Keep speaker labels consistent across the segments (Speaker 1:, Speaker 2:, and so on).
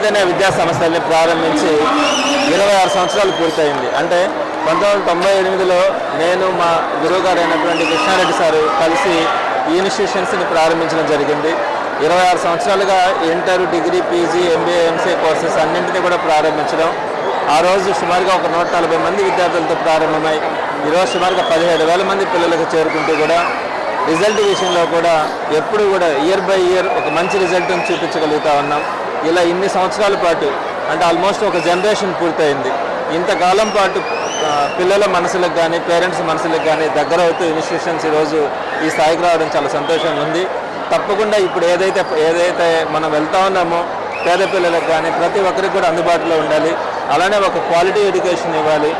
Speaker 1: చైతన్య విద్యా సంస్థల్ని ప్రారంభించి ఇరవై ఆరు సంవత్సరాలు పూర్తయింది. అంటే పంతొమ్మిది వందల తొంభై ఎనిమిదిలో నేను మా గురువుగారు అయినటువంటి కృష్ణారెడ్డి సారు కలిసి ఈ ఇన్స్టిట్యూషన్స్ని ప్రారంభించడం జరిగింది. ఇరవై ఆరు సంవత్సరాలుగా inter degree PG MBA MCA courses అన్నింటినీ కూడా ప్రారంభించడం. ఆ రోజు సుమారుగా ఒక నూట నలభై మంది విద్యార్థులతో ప్రారంభమై ఈరోజు సుమారుగా పదిహేడు వేల మంది పిల్లలకు చేరుకుంటూ కూడా రిజల్ట్ విషయంలో కూడా ఎప్పుడు కూడా ఇయర్ బై ఇయర్ ఒక మంచి రిజల్ట్ని చూపించగలుగుతా ఉన్నాం. ఇలా ఇన్ని సంవత్సరాల పాటు అంటే ఆల్మోస్ట్ ఒక జనరేషన్ పూర్తయింది. ఇంతకాలం పాటు పిల్లల మనసులకు కానీ పేరెంట్స్ మనసులకు కానీ దగ్గర అవుతూ ఇన్స్టిట్యూషన్స్ ఈరోజు ఈ స్థాయికి రావడం చాలా సంతోషంగా ఉంది. తప్పకుండా ఇప్పుడు ఏదైతే ఏదైతే మనం వెళ్తా ఉన్నామో పేద పిల్లలకు కానీ ప్రతి ఒక్కరికి కూడా అందుబాటులో ఉండాలి. అలానే ఒక క్వాలిటీ ఎడ్యుకేషన్ ఇవ్వాలి.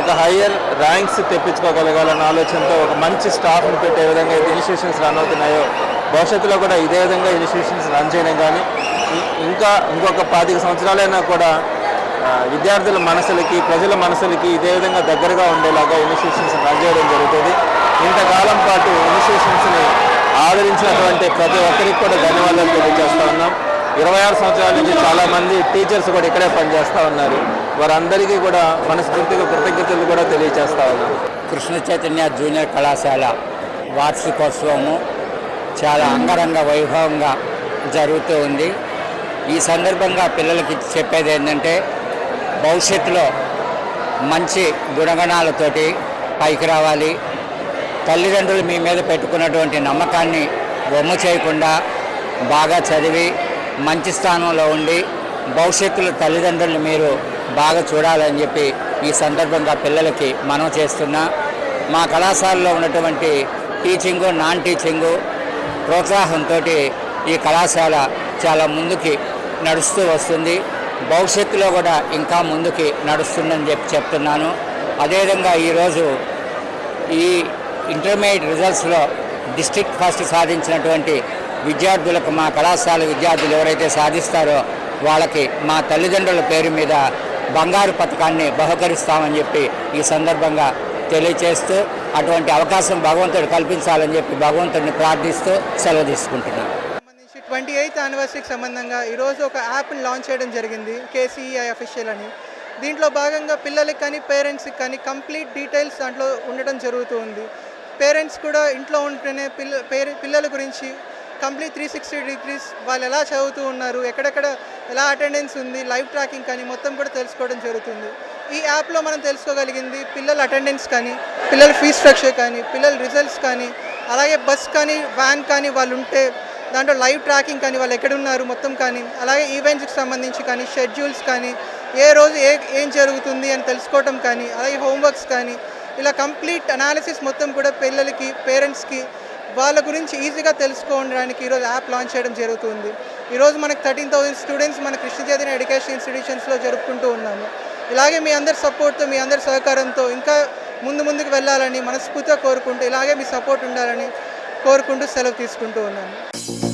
Speaker 1: ఒక హయ్యర్ ర్యాంక్స్ తెప్పించుకోగలగాలన్న ఆలోచనతో ఒక మంచి స్టాఫ్ని పెట్టే విధంగా అయితే ఇన్స్టిట్యూషన్స్ రన్ అవుతున్నాయో భవిష్యత్తులో కూడా ఇదే విధంగా ఇన్స్టిట్యూషన్స్ రన్ చేయడం కానీ ఇంకా ఇంకొక పాతిక సంవత్సరాలైనా కూడా విద్యార్థుల మనసులకి ప్రజల మనసులకి ఇదే విధంగా దగ్గరగా ఉండేలాగా ఇనిషియేషన్స్ రన్ చేయడం జరుగుతుంది. ఇంతకాలం పాటు ఇనిషియేషన్స్ని ఆదరించినటువంటి ప్రతి ఒక్కరికి కూడా ధన్యవాదాలు తెలియజేస్తూ ఉన్నాం. ఇరవై ఆరు సంవత్సరాల నుంచి చాలామంది టీచర్స్ కూడా ఇక్కడే పనిచేస్తూ ఉన్నారు. వారందరికీ కూడా మనస్ఫూర్తిగా కృతజ్ఞతలు కూడా తెలియజేస్తూ ఉన్నాం.
Speaker 2: కృష్ణ చైతన్య జూనియర్ కళాశాల వార్షికోత్సవము చాలా అంగరంగ వైభవంగా జరుగుతూ ఉంది. ఈ సందర్భంగా పిల్లలకి చెప్పేది ఏంటంటే భవిష్యత్తులో మంచి గుణగణాలతోటి పైకి రావాలి. తల్లిదండ్రులు మీ మీద పెట్టుకున్నటువంటి నమ్మకాన్ని బొమ్మ చేయకుండా బాగా చదివి మంచి స్థానంలో ఉండి భవిష్యత్తులో తల్లిదండ్రులు మీరు బాగా చూడాలని చెప్పి ఈ సందర్భంగా పిల్లలకి మనం చేస్తున్నా. మా కళాశాలలో ఉన్నటువంటి టీచింగు నాన్ టీచింగు ప్రోత్సాహంతో ఈ కళాశాల చాలా ముందుకి నడుస్తూ వస్తుంది. భవిష్యత్తులో కూడా ఇంకా ముందుకి నడుస్తుందని చెప్పి చెప్తున్నాను. అదేవిధంగా ఈరోజు ఈ ఇంటర్మీడియట్ రిజల్ట్స్లో డిస్ట్రిక్ట్ ఫస్ట్ సాధించినటువంటి విద్యార్థులకు మా కళాశాల విద్యార్థులు ఎవరైతే సాధిస్తారో వాళ్ళకి మా తల్లిదండ్రుల పేరు మీద బంగారు పథకాన్ని బహుకరిస్తామని చెప్పి ఈ సందర్భంగా తెలియచేస్తూ అటువంటి అవకాశం భగవంతుడు కల్పించాలని చెప్పి భగవంతుడిని ప్రార్థిస్తూ సెలవు తీసుకుంటున్నాను.
Speaker 3: ట్వంటీ ఎయిత్ యానివర్సరీకి సంబంధంగా ఈరోజు ఒక యాప్ని లాంచ్ చేయడం జరిగింది కేసీఈఐ అఫీషియల్ అని. దీంట్లో భాగంగా పిల్లలకి కానీ పేరెంట్స్కి కానీ కంప్లీట్ డీటెయిల్స్ దాంట్లో ఉండడం జరుగుతూ ఉంది. పేరెంట్స్ కూడా ఇంట్లో ఉంటేనే పిల్ల పేరె పిల్లల గురించి కంప్లీట్ త్రీ సిక్స్టీ డిగ్రీస్ వాళ్ళు ఎలా చదువుతూ ఉన్నారు ఎక్కడెక్కడ ఎలా అటెండెన్స్ ఉంది లైవ్ ట్రాకింగ్ కానీ మొత్తం కూడా తెలుసుకోవడం జరుగుతుంది. ఈ యాప్లో మనం తెలుసుకోగలిగింది పిల్లల అటెండెన్స్ కానీ పిల్లల ఫీ స్ట్రక్చర్ కానీ పిల్లల రిజల్ట్స్ కానీ అలాగే బస్ కానీ వ్యాన్ కానీ వాళ్ళు ఉంటే దాంట్లో లైవ్ ట్రాకింగ్ కానీ వాళ్ళు ఎక్కడున్నారు మొత్తం కానీ అలాగే ఈవెంట్స్కి సంబంధించి కానీ షెడ్యూల్స్ కానీ ఏ రోజు ఏ ఏం జరుగుతుంది అని తెలుసుకోవటం కానీ అలాగే హోంవర్క్స్ కానీ ఇలా కంప్లీట్ అనాలిసిస్ మొత్తం కూడా పిల్లలకి పేరెంట్స్కి వాళ్ళ గురించి ఈజీగా తెలుసుకోవడానికి ఈరోజు యాప్ లాంచ్ చేయడం జరుగుతుంది. ఈరోజు మనకు థర్టీన్ థౌసండ్ స్టూడెంట్స్ మన కృష్ణ చైతన్య ఎడ్యుకేషన్ ఇన్స్టిట్యూషన్స్లో జరుపుకుంటూ ఉన్నాము. ఇలాగే మీ అందరి సపోర్ట్తో మీ అందరి సహకారంతో ఇంకా ముందు ముందుకు వెళ్ళాలని మనస్ఫూర్తిగా కోరుకుంటూ ఇలాగే మీ సపోర్ట్ ఉండాలని కోరుకుంటూ సెలవు తీసుకుంటూ ఉన్నాను.